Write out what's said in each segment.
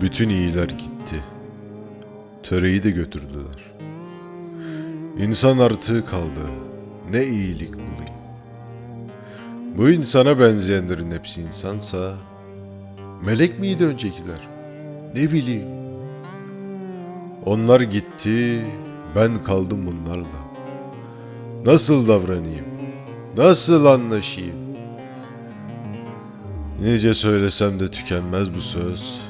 Bütün iyiler gitti. Töreyi de götürdüler. İnsan artığı kaldı. Ne iyilik bulayım. Bu insana benzeyenlerin hepsi insansa melek miydi öncekiler? Ne bileyim. Onlar gitti, ben kaldım bunlarla. Nasıl davranayım? Nasıl anlaşayım? Nice söylesem de tükenmez bu söz.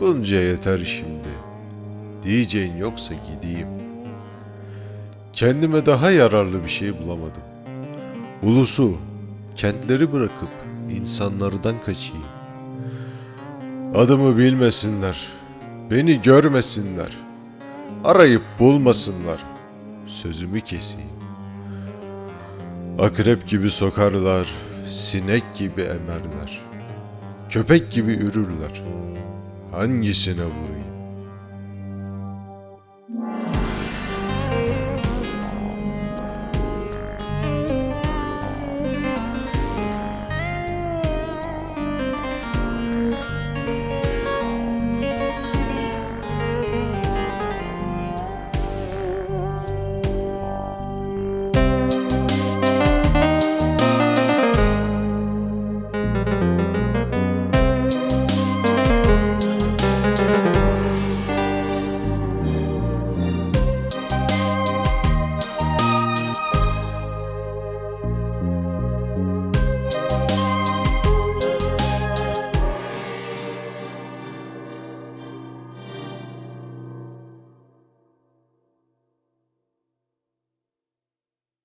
Bunca yeter şimdi. Diyeceğin yoksa gideyim. Kendime daha yararlı bir şey bulamadım. Ulusu, kentleri bırakıp insanlardan kaçayım. Adımı bilmesinler, beni görmesinler, arayıp bulmasınlar, sözümü keseyim. Akrep gibi sokarlar, sinek gibi emerler, köpek gibi ürürler. Hangisine vurayım?